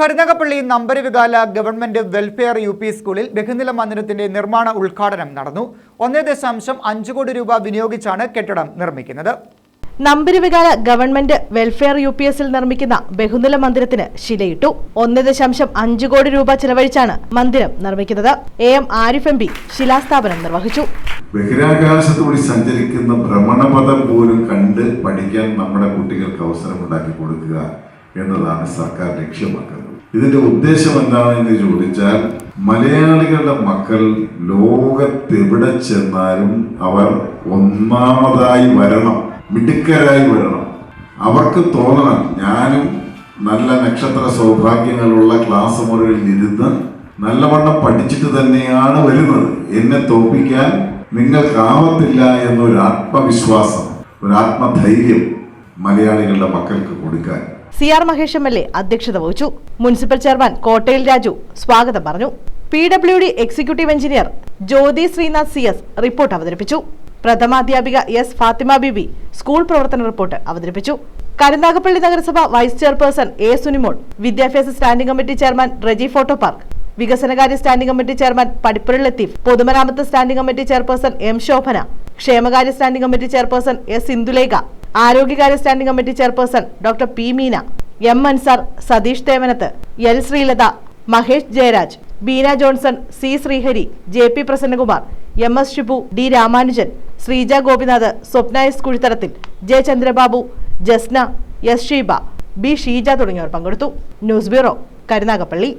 Karunagappally Nambaravikala government welfare U P സ്കൂളിൽ ബഹുനില മന്ദിരത്തിന്റെ നിർമ്മാണ ഉദ്ഘാടനം നടന്നു. ഒന്നേ ദശാംശം അഞ്ച് കോടി രൂപ വിനിയോഗിച്ചാണ് കെട്ടിടം നിർമ്മിക്കുന്നത്. Nambaruvikala government welfare U P എസിൽ നിർമ്മിക്കുന്ന ബഹുനില മന്ദിരത്തിന് ശിലയിട്ടു. ഒന്ന് ദശാംശം അഞ്ച് കോടി രൂപ ചെലവഴിച്ചാണ് മന്ദിരം നിർമ്മിക്കുന്നത്. A M Arif M P ശിലാസ്ഥാപനം നിർവഹിച്ചു. ബഹിരാകാശത്തൂടി സഞ്ചരിക്കുന്ന ഭ്രമണപഥം പോലും കണ്ട് പഠിക്കാൻ നമ്മുടെ കുട്ടികൾക്ക് അവസരം ഉണ്ടാക്കി കൊടുക്കുക എന്നതാണ് സർക്കാർ ലക്ഷ്യമാക്കുന്നത്. ഇതിന്റെ ഉദ്ദേശം എന്താണെന്ന് ചോദിച്ചാൽ മലയാളികളുടെ മക്കൾ ലോകത്തെവിടെ ചെന്നാലും അവർ ഒന്നാമതായി വരണം മിടുക്കരായി വരണം. അവർക്ക് തോന്നണം ഞാനും നല്ല നക്ഷത്ര സൗഭാഗ്യങ്ങളുള്ള ക്ലാസ് മുറികളിൽ ഇരുന്ന് നല്ലവണ്ണം പഠിച്ചിട്ട് തന്നെയാണ് വരുന്നത്. എന്നെ തോൽപ്പിക്കാൻ നിങ്ങൾക്കാവത്തില്ല എന്നൊരു ആത്മവിശ്വാസം ഒരു ആത്മധൈര്യം മലയാളികളുടെ മക്കൾക്ക് കൊടുക്കാൻ. C R Mahesh M L A അധ്യക്ഷത വഹിച്ചു. മുനിസിപ്പൽ ചെയർമാൻ കോട്ടയിൽ രാജു സ്വാഗതം പറഞ്ഞു. P W D executive engineer Jyothi Sreenath C S report അവതരിപ്പിച്ചു. പ്രഥമാധ്യാപിക എസ് ഫാത്തിമ ബിബി സ്കൂൾ പ്രവർത്തന റിപ്പോർട്ട് അവതരിപ്പിച്ചു. കരുനാഗപ്പള്ളി നഗരസഭ വൈസ് ചെയർപേഴ്സൺ എ സുനിമോൾ വിദ്യാഭ്യാസ standing committee chairman Reji photo park വികസനകാര്യ standing committee chairman Padippural Latheef പൊതുമരാമത്ത് standing committee chairperson M Shobhana ക്ഷേമകാര്യ standing committee chairperson S Indulekha ആരോഗ്യകാര്യ standing committee chairperson doctor P Meena M Ansar Satheesh Thevanath L Sreelatha Mahesh Jayaraj Beena Johnson C Sreehari J P Prasannakumar M S Shibu D Ramanujan Sreeja Gopinath Swapna S Kuzhitharathil J Chandrababu Jasna S Sheeba B Sheeja തുടങ്ങിയവർ പങ്കെടുത്തു. News bureau Karunagappally.